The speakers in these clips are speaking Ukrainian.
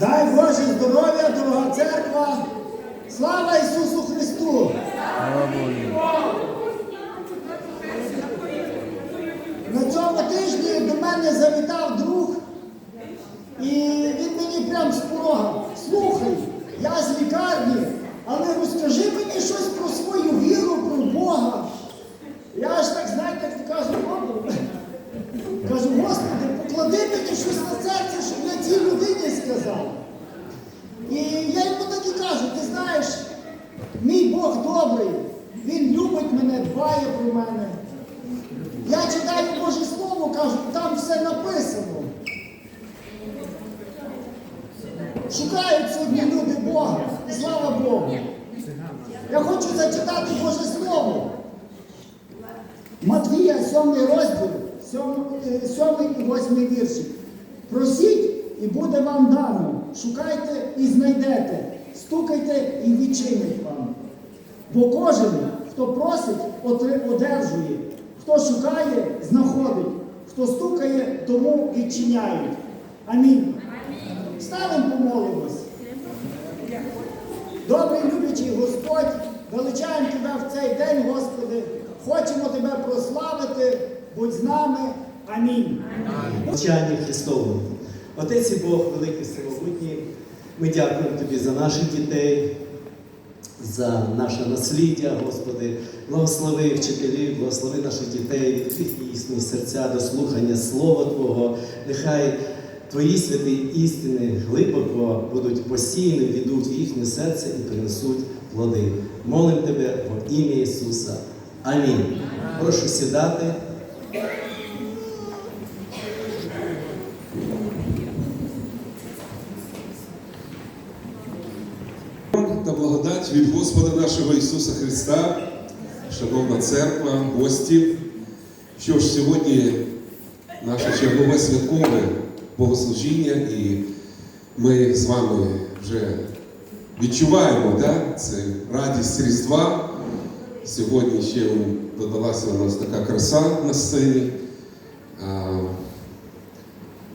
Дай Боже здоров'я, дорога церква. Слава Ісусу Христу! На цьому тижні до мене завітав друг, і він мені прям з порога. Слухай, я з лікарні, але розкажи мені щось про свою віру, про Бога. Я аж так, знаєте, кажу, кажу, Господи, поклади мені щось на серце, щоб я цій людині сказав. І я йому так і кажу, ти знаєш, мій Бог добрий, Він любить мене, дбає про мене. Я читаю Боже Слово, кажу, там все написано. Шукають сьогодні люди Бога. Слава Богу. Я хочу зачитати Боже Слово. Матвія, 7 розділ, 7 і 8 вірші. Просіть і буде вам дано. Шукайте і знайдете. Стукайте і відчинять вам. Бо кожен, хто просить, одержує. Хто шукає, знаходить. Хто стукає, тому відчиняють. Амінь. Ставимо помолимось. Добрий любячий Господь, величаємо Тебе в цей день, Господи. Хочемо Тебе прославити. Будь з нами. Амінь. Навчання Христовому. Отець і Бог, великий всемогутній, ми дякуємо Тобі за наших дітей, за наше насліддя, Господи. Благослови вчителів, благослови наших дітей, їхні серця до слухання Слова Твого. Нехай Твої святі істини глибоко будуть посіяні, війдуть в їхнє серце і принесуть плоди. Молим Тебе в ім'я Ісуса. Амінь. Прошу сідати. та благодать від Господа нашого Ісуса Христа, шановна церква, гості. Що ж, сьогодні наше чергове святкове богослужіння, і ми з вами вже відчуваємо да, це радість Різдва. Сьогодні ще додалася у нас така краса на сцені.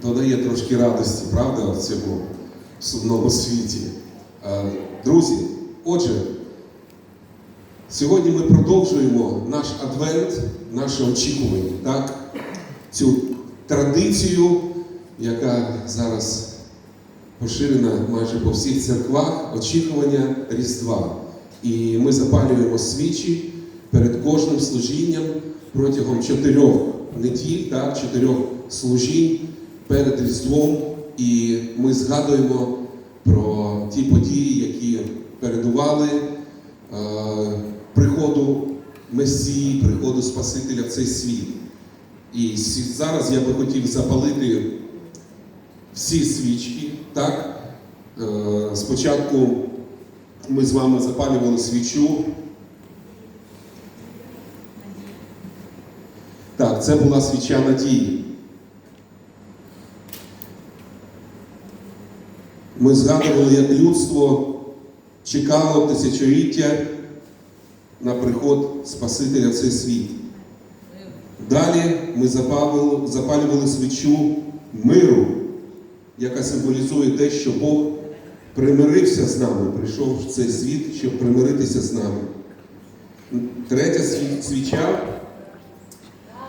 Додає трошки радості, правда, в цьому сумному світі. Друзі, отже, сьогодні ми продовжуємо наш адвент, наше очікування, так? цю традицію, яка зараз поширена майже по всіх церквах, очікування Різдва. І ми запалюємо свічі перед кожним служінням протягом чотирьох неділь, так, чотирьох служінь перед Різдвом. І ми згадуємо про ті події, які передували е, приходу Месії, приходу Спасителя в цей світ. І зараз я би хотів запалити всі свічки. Так? Е, спочатку ми з вами запалювали свічу. Так, це була свіча надії. Ми згадували, як людство чекало тисячоліття на приход Спасителя в цей світ. Далі ми запалювали, свічу миру, яка символізує те, що Бог примирився з нами, прийшов в цей світ, щоб примиритися з нами. Третя свіча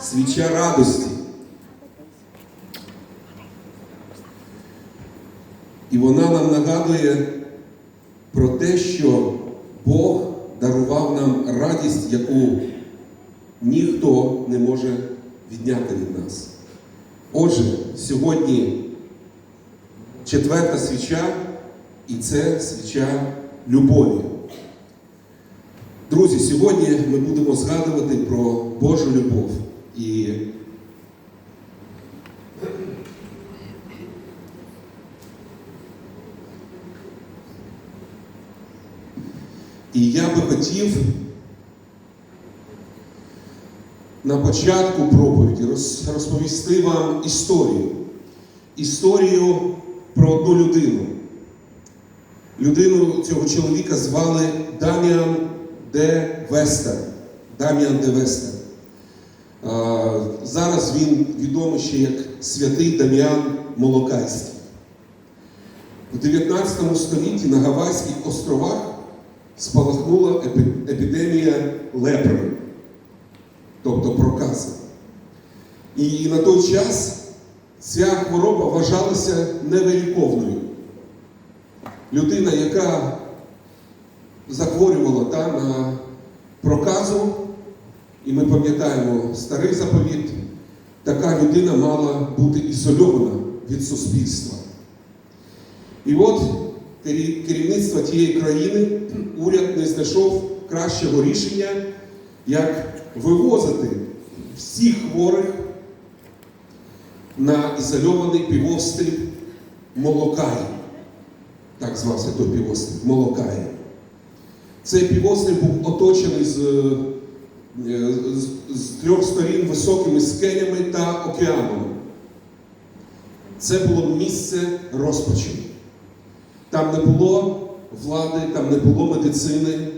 свіча радості. І вона нам нагадує про те, що Бог дарував нам радість, яку ніхто не може відняти від нас. Отже, сьогодні четверта свіча, і це свіча любові. Друзі, сьогодні ми будемо згадувати про Божу любов. І І я би хотів на початку проповіді розповісти вам історію. Історію про одну людину. Людину цього чоловіка звали Даміан де Вестер. Даміан де Вестер. Зараз він відомий ще як святий Даміан Молокайський. В 19 столітті на Гавайських островах спалахнула епідемія лепри, тобто прокази. І на той час ця хвороба вважалася невиліковною. Людина, яка захворювала та, на проказу, і ми пам'ятаємо старий заповіт, така людина мала бути ізольована від суспільства. І от керів- керівництво тієї країни, уряд не знайшов кращого рішення, як вивозити всіх хворих на ізольований півострів Молокаї. Так звався той півострів Молокаї. Цей півострів був оточений з, е, з, з трьох сторін високими скелями та океаном. Це було місце розпачу. Там не було влади, там не було медицини.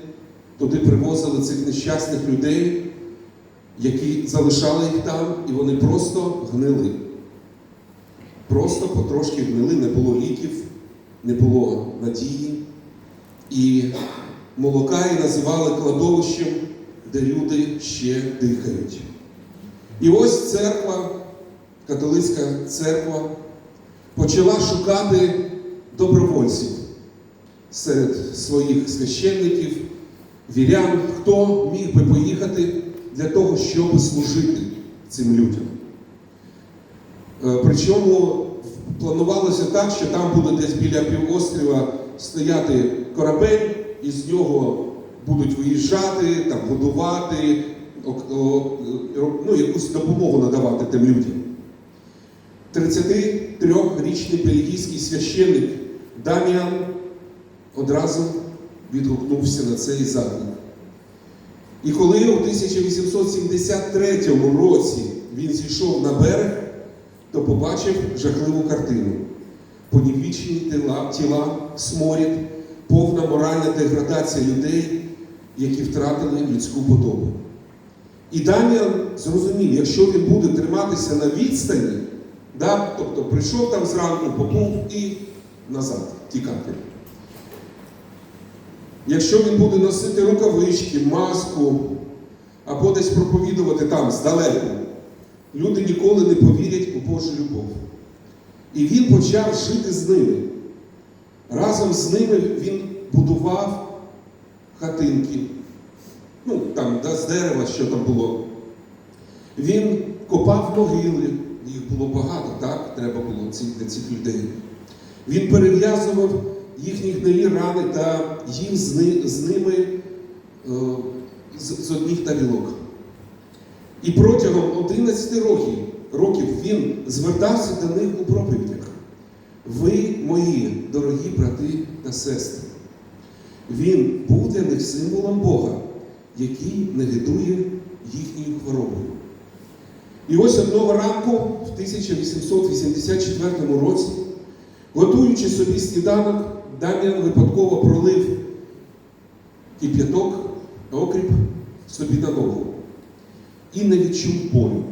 Туди привозили цих нещасних людей, які залишали їх там, і вони просто гнили. Просто потрошки гнили, не було ліків, не було надії. І Молокаї називали кладовищем, де люди ще дихають. І ось церква, католицька церква, почала шукати добровольців серед своїх священників, вірян, хто міг би поїхати для того, щоб служити цим людям. Е, Причому планувалося так, що там буде десь біля півострова стояти корабель, і з нього будуть виїжджати, там, годувати, о- ну, якусь допомогу надавати тим людям. 33-річний бельгійський священник Даміан одразу відгукнувся на цей заклик. І коли у 1873 році він зійшов на берег, то побачив жахливу картину. Понівічені тіла, тіла, сморід, повна моральна деградація людей, які втратили людську подобу. І Дам'ян зрозумів, якщо він буде триматися на відстані, да, тобто прийшов там зранку, поплув і назад тікати. Якщо він буде носити рукавички, маску або десь проповідувати там здалеку, люди ніколи не повірять у Божу любов. І він почав жити з ними. Разом з ними він будував хатинки, ну там да, з дерева, що там було. Він копав могили, їх було багато, так? Треба було для цих людей. Він перев'язував їхні гнилі рани та їв з, ни- з ними е, з, одних тарілок. І протягом 11 років, років він звертався до них у проповідях. Ви мої дорогі брати та сестри. Він був для них символом Бога, який не гидує їхньою хворобою. І ось одного ранку, в 1884 році, готуючи собі сніданок, Дам'ян випадково пролив кип'яток, окріп собі на ногу і не відчув болю.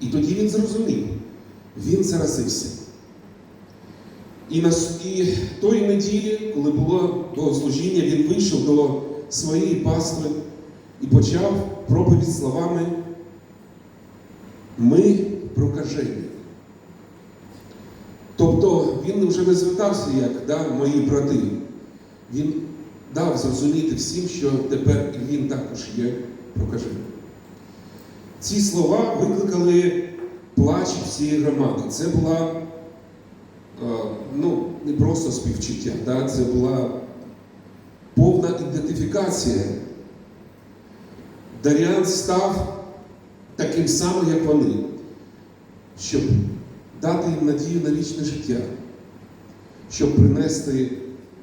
І тоді він зрозумів, він заразився. І, на, і тої неділі, коли було богослужіння, він вийшов до своєї пастви і почав проповідь словами Ми прокажені. Тобто він вже не звертався як да, мої брати. Він дав зрозуміти всім, що тепер він також є прокажений. Ці слова викликали плач всієї громади. Це була е, ну, не просто співчуття, да? це була повна ідентифікація. Даріан став таким самим, як вони, щоб дати їм надію на вічне життя, щоб принести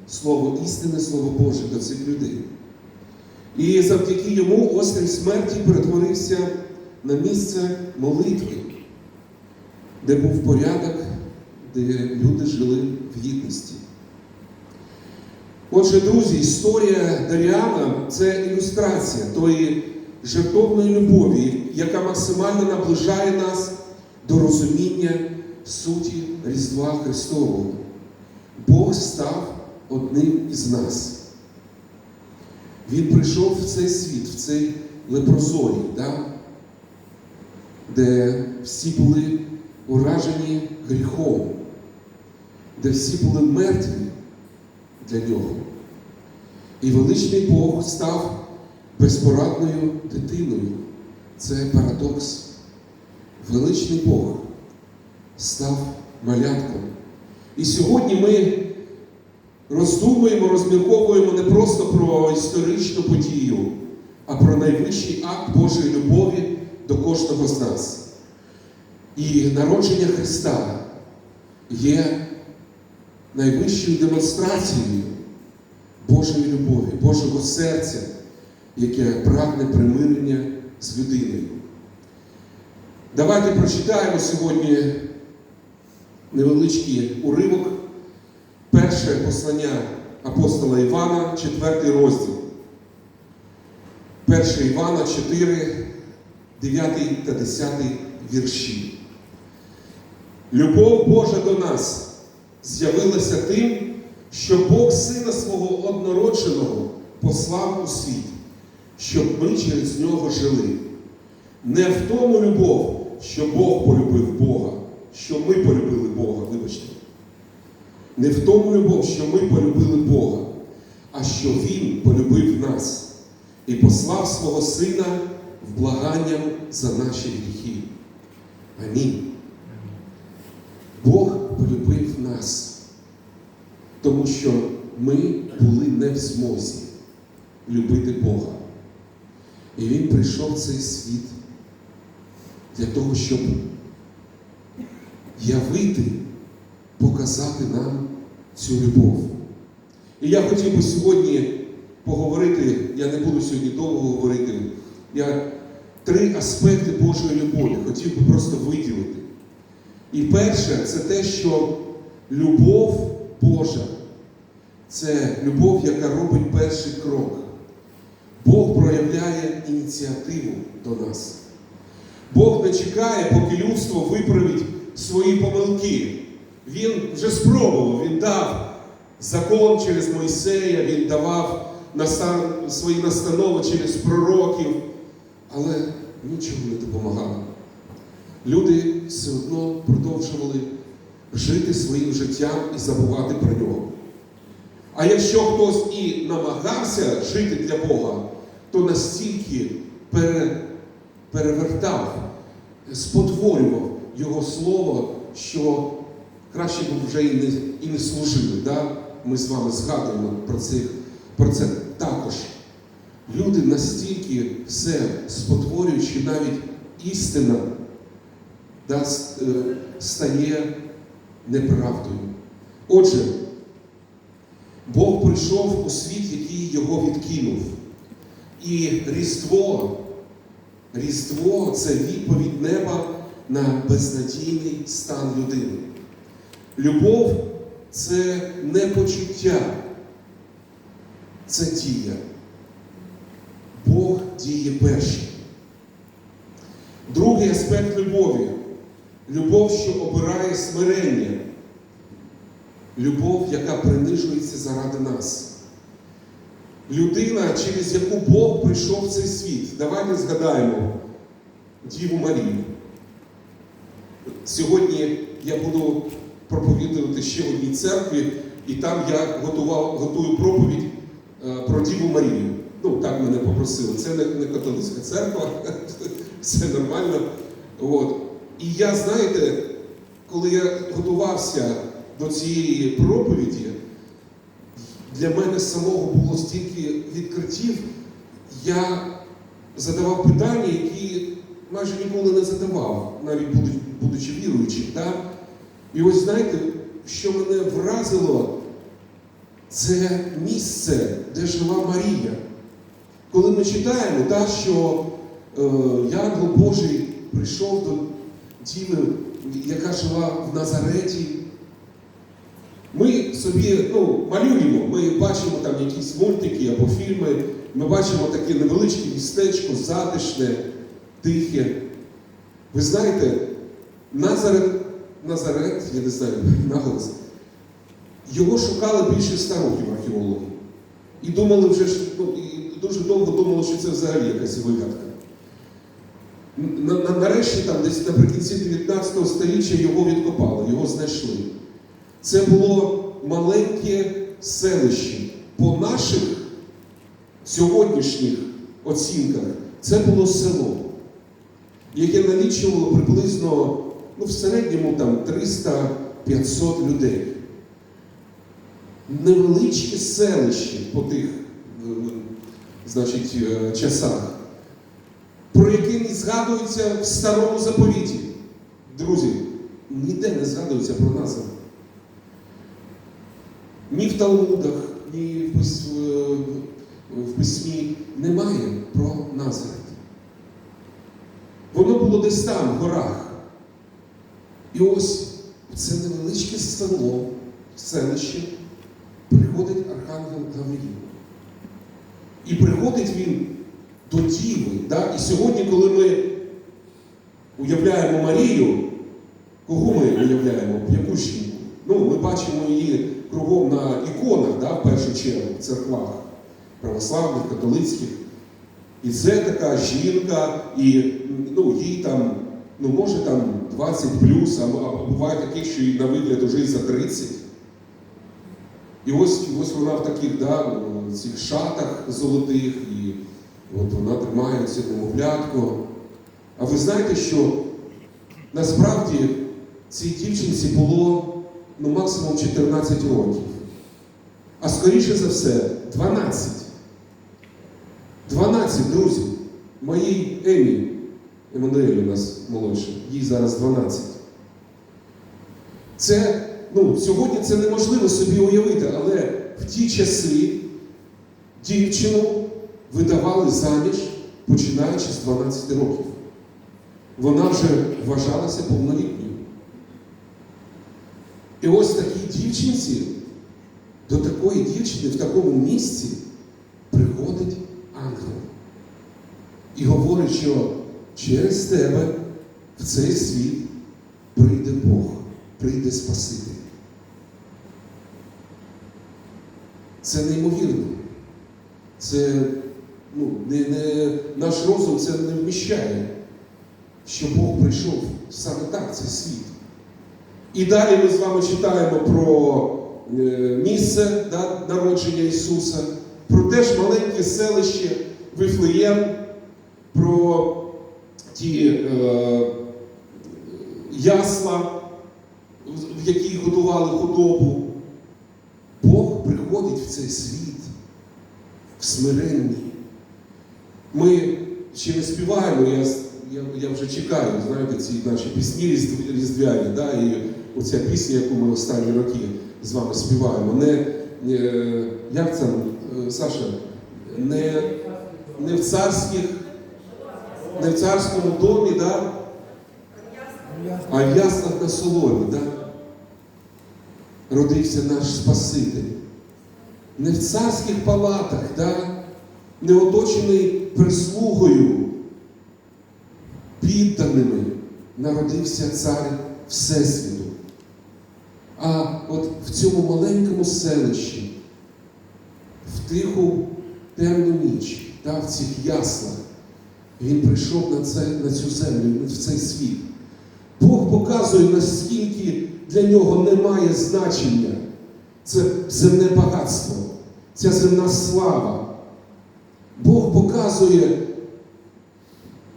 слово істини, слово Боже до цих людей. І завдяки йому острів смерті перетворився на місце молитви, де був порядок, де люди жили в гідності. Отже, друзі, історія Даріана це ілюстрація тої жертовної любові, яка максимально наближає нас до розуміння суті Різдва Христового. Бог став одним із нас. Він прийшов в цей світ, в цей лепрозорій, да? де всі були уражені гріхом, де всі були мертві для нього. І величний Бог став безпорадною дитиною. Це парадокс. Величний Бог став малятком. І сьогодні ми роздумуємо, розмірковуємо не просто про історичну подію, а про найвищий акт Божої любові до кожного з нас. І народження Христа є найвищою демонстрацією Божої любові, Божого серця, яке прагне примирення з людиною. Давайте прочитаємо сьогодні невеличкий уривок. Перше послання апостола Івана, 4 розділ. 1 Івана 4, 9 та 10 вірші. Любов Божа до нас з'явилася тим, що Бог Сина свого однородженого послав у світ, щоб ми через нього жили. Не в тому любов, що Бог полюбив Бога, що ми полюбили Бога, вибачте. Не в тому любов, що ми полюбили Бога, а що Він полюбив нас і послав свого Сина в благанням за наші гріхи. Амінь. Бог полюбив нас, тому що ми були не в змозі любити Бога. І Він прийшов в цей світ для того, щоб явити, показати нам цю любов. І я хотів би сьогодні поговорити, я не буду сьогодні довго говорити, я три аспекти Божої любові хотів би просто виділити. І перше, це те, що любов Божа це любов, яка робить перший крок. Бог проявляє ініціативу до нас. Бог не чекає, поки людство виправить свої помилки. Він вже спробував, він дав закон через Мойсея, він давав свої настанови через пророків, але нічого не допомагало. Люди все одно продовжували жити своїм життям і забувати про нього. А якщо хтось і намагався жити для Бога, то настільки пере, перевертав, спотворював Його Слово, що краще б вже і не, і не служили. Да? Ми з вами згадуємо про, цих, про це також. Люди настільки все спотворюють, що навіть істина да, е, стає неправдою. Отже, Бог прийшов у світ, який його відкинув. І Різдво, Різдво це відповідь неба на безнадійний стан людини. Любов це не почуття, це дія. Бог діє перший. Другий аспект любові любов, що обирає смирення. Любов, яка принижується заради нас. Людина, через яку Бог прийшов в цей світ. Давайте згадаємо Діву Марію. Сьогодні я буду проповідувати ще в одній церкві, і там я готував, готую проповідь е, про Діву Марію. Ну, так мене попросили. Це не, не католицька церква, все нормально. От. І я, знаєте, коли я готувався до цієї проповіді, для мене самого було стільки відкриттів, я задавав питання, які майже ніколи не задавав, навіть будучи, будучи віруючим. Да? І ось знаєте, що мене вразило, це місце, де жила Марія. Коли ми читаємо, да, що е, Янгол Божий прийшов до діви, яка жила в Назареті. Ми собі ну, малюємо, ми бачимо там якісь мультики або фільми, ми бачимо таке невеличке містечко, затишне, тихе. Ви знаєте, Назарет, Назарет, я не знаю, наголос, Його шукали більше ста років археологи. І думали вже ну, і дуже довго думали, що це взагалі якась вигадка. На, на- нарешті, там, десь наприкінці 19 століття його відкопали, його знайшли. Це було маленьке селище. По наших сьогоднішніх оцінках це було село, яке налічувало приблизно ну, в середньому там 300-500 людей. Невеличке селище по тих е, значить, е, часах, про яке не згадується в старому заповіті. Друзі, ніде не згадується про Назар. Ні в Талмудах, ні в, в письмі немає про Назарет. Воно було десь там, в горах. І ось це невеличке село, селище, приходить Архангел Гавриїл. І приходить він до Діви. Да? І сьогодні, коли ми уявляємо Марію, кого ми уявляємо? Яку жінку? Ну, ми бачимо її кругом на іконах, да, в першу чергу, в церквах православних, католицьких. І це така жінка, і ну, їй там, ну може там 20 плюс, а, буває таких, що і на вигляд уже і за 30. І ось, ось вона в таких да, цих шатах золотих, і от вона тримає це немовлятко. А ви знаєте, що насправді цій дівчинці було ну, максимум 14 років. А скоріше за все, 12. 12, друзі. Моїй Емі, Еммануель у нас молодша, їй зараз 12. Це, ну, сьогодні це неможливо собі уявити, але в ті часи дівчину видавали заміж, починаючи з 12 років. Вона вже вважалася повнолітньою. І ось такій дівчинці, до такої дівчини в такому місці приходить ангел. І говорить, що через тебе в цей світ прийде Бог, прийде Спаситель. Це неймовірно. Це ну, не, не, наш розум це не вміщає, що Бог прийшов саме так цей світ. І далі ми з вами читаємо про е, місце да, народження Ісуса, про теж маленьке селище Вифлеєм, про ті е, ясла, в- яких годували худобу. Бог приходить в цей світ в смиренні. Ми ще не співаємо, я, я, я вже чекаю, знаєте, ці наші пісні різдвяні, да, і оця пісня, яку ми останні роки з вами співаємо. Не, е, як це, е, Саша, не, не в царських, не в царському домі, да, а в яслах на соломі, да, родився наш Спаситель. Не в царських палатах, да, не оточений прислугою, підданими народився цар Всесвіту. А от в цьому маленькому селищі, в тиху темну ніч, та, в цих яслах, він прийшов на, це, на цю землю, в цей світ. Бог показує, наскільки для нього немає значення це земне багатство, ця земна слава. Бог показує,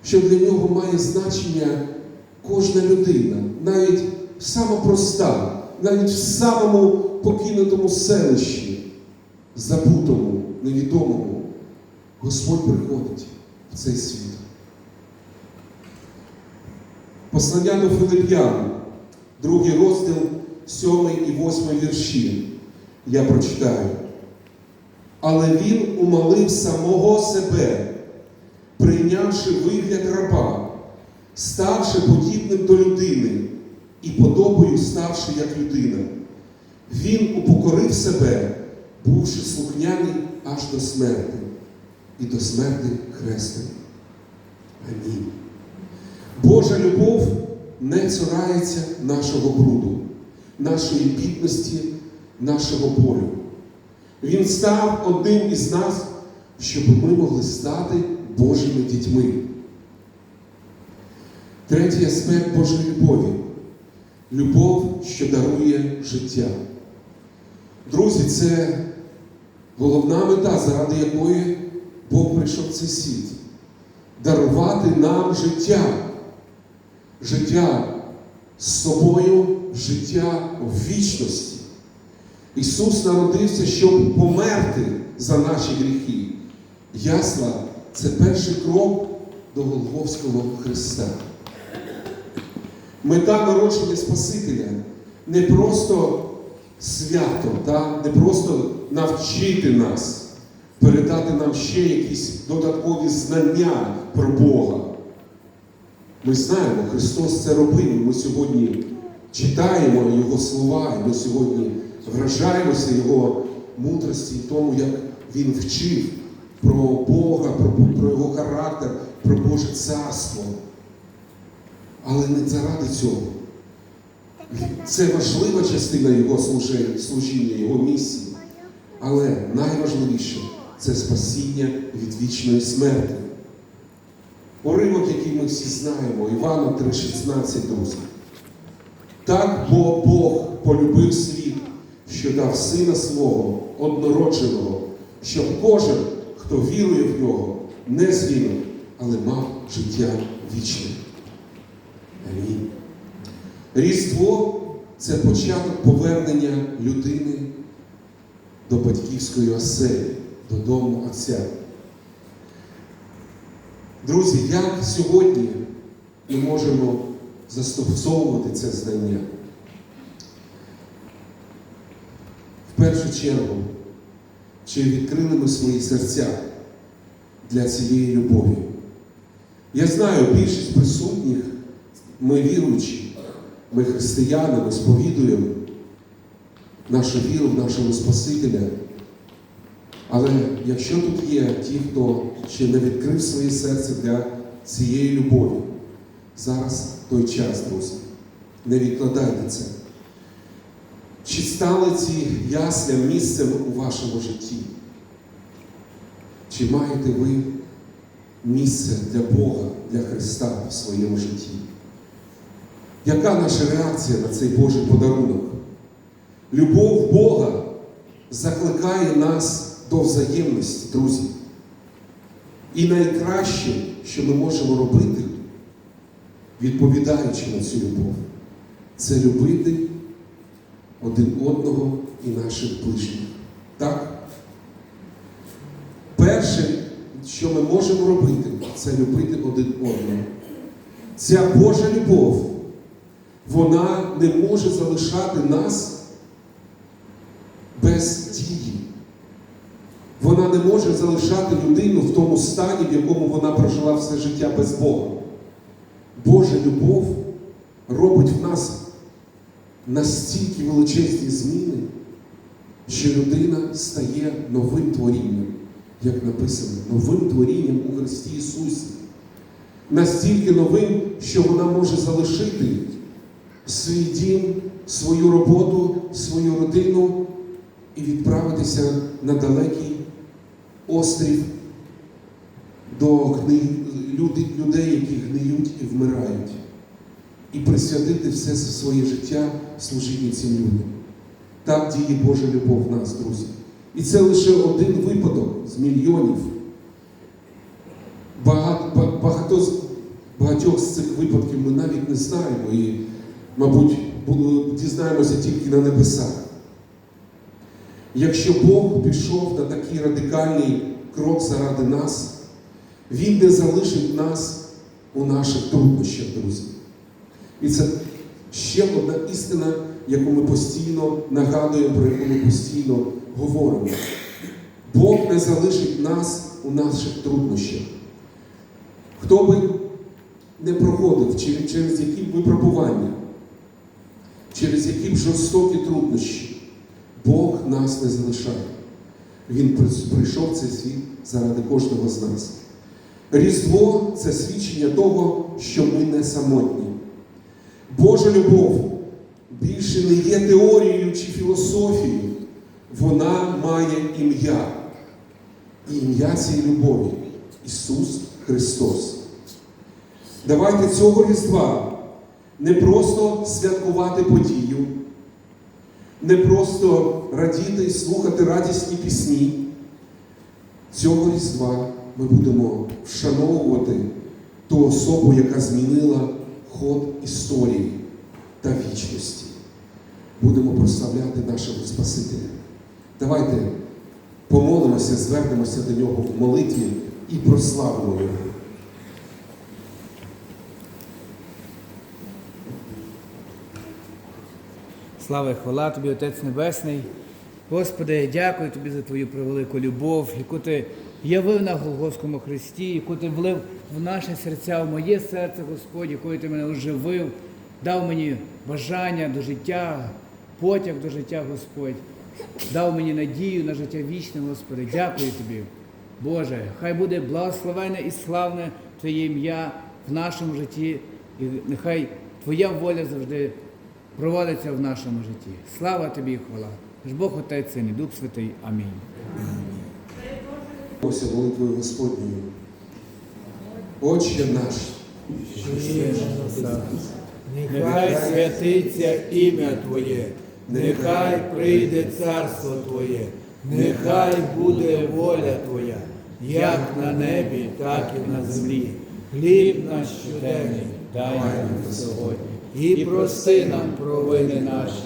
що для нього має значення кожна людина, навіть сама проста, навіть в самому покинутому селищі, забутому, невідомому, Господь приходить цей світ. Послання до Филип'ян, другий розділ, сьомий і восьмий вірші. Я прочитаю. Але він умолив самого себе, прийнявши вигляд раба, ставши подібним до людини і подобою ставши як людина. Він упокорив себе, бувши слухняний аж до смерти, і до смерти хресної. Амінь. Божа любов не цурається нашого бруду, нашої бідності, нашого болю. Він став одним із нас, щоб ми могли стати Божими дітьми. Третій аспект Божої любові любов, що дарує життя. Друзі, це головна мета, заради якої Бог прийшов в цей світ. Дарувати нам життя. Життя з собою, життя в вічності. Ісус народився, щоб померти за наші гріхи. Ясла це перший крок до Голгофського Христа. Мета народження Спасителя не просто свято, та? не просто навчити нас, передати нам ще якісь додаткові знання про Бога. Ми знаємо, Христос це робив. Ми сьогодні читаємо Його слова, і ми сьогодні вражаємося Його мудрості і тому, як Він вчив про Бога, про, про Його характер, про Боже царство. Але не заради цього. Це важлива частина Його служіння, Його місії. Але найважливіше це спасіння від вічної смерти. Уривок, який ми всі знаємо, Івана 3,16, друзі. Так бо Бог полюбив світ, що дав сина свого однородженого, щоб кожен, хто вірує в нього, не згинув, але мав життя вічне. Амінь. Різдво це початок повернення людини до батьківської оселі, додому Отця. Друзі, як сьогодні ми можемо застосовувати це знання? В першу чергу, чи відкрили ми свої серця для цієї любові? Я знаю, більшість присутніх, ми віруючі, ми християни, ми сповідуємо нашу віру в нашого Спасителя. Але якщо тут є ті, хто ще не відкрив своє серце для цієї любові, зараз той час, друзі. Не відкладайте це. Чи стали ці ясля місцем у вашому житті? Чи маєте ви місце для Бога, для Христа в своєму житті? Яка наша реакція на цей Божий подарунок? Любов Бога закликає нас до взаємності, друзі. І найкраще, що ми можемо робити, відповідаючи на цю любов, це любити один одного і наших ближніх. Так? Перше, що ми можемо робити, це любити один одного. Ця Божа любов, вона не може залишати нас без дії. Вона не може залишати людину в тому стані, в якому вона прожила все життя без Бога. Божа любов робить в нас настільки величезні зміни, що людина стає новим творінням, як написано, новим творінням у Христі Ісусі. Настільки новим, що вона може залишити свій дім, свою роботу, свою родину і відправитися на далекий острів до гни... люди... людей, які гниють і вмирають, і присвятити все своє життя служінні цим людям. Так діє Божа любов в нас, друзі. І це лише один випадок з мільйонів. Багато, багато багатьох з цих випадків ми навіть не знаємо і, мабуть, дізнаємося тільки на небесах. Якщо Бог пішов на такий радикальний крок заради нас, Він не залишить нас у наших труднощах, друзі. І це ще одна істина, яку ми постійно нагадуємо, про яку ми постійно говоримо. Бог не залишить нас у наших труднощах. Хто би не проходив через, які б випробування, через які б жорстокі труднощі, Бог нас не залишає. Він прийшов в цей світ заради кожного з нас. Різдво це свідчення того, що ми не самотні. Божа любов більше не є теорією чи філософією. Вона має ім'я. І ім'я цієї любові Ісус Христос. Давайте цього Різдва не просто святкувати подію, не просто радіти і слухати радісні пісні. Цього Різдва ми будемо вшановувати ту особу, яка змінила ход історії та вічності. Будемо прославляти нашого Спасителя. Давайте помолимося, звернемося до нього в молитві і прославимо його. Слава і хвала тобі, Отець Небесний. Господи, я дякую тобі за твою превелику любов, яку ти явив на Голгофському Христі, яку ти влив в наші серця, в моє серце, Господь, якою ти мене оживив, дав мені бажання до життя, потяг до життя, Господь, дав мені надію на життя вічне, Господи. Дякую тобі. Боже, хай буде благословенне і славне Твоє ім'я в нашому житті, і нехай Твоя воля завжди проводиться в нашому житті. Слава тобі і хвала. Ж Бог Отець Син і Дух Святий. Амінь. Ось молитвою Господньою. Отче наш, Нехай святиться ім'я Твоє, нехай прийде царство Твоє, нехай буде воля Твоя, як на небі, так і на землі. Хліб наш щоденний дай нам сьогодні. І прости нам провини наші,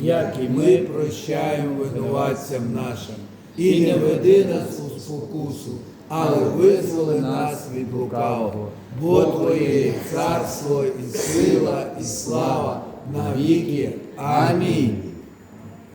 як і ми прощаємо винуватцям нашим. І не веди нас у спокусу, але визволи нас від лукавого. Бо Твоє царство і сила, і слава навіки. Амінь.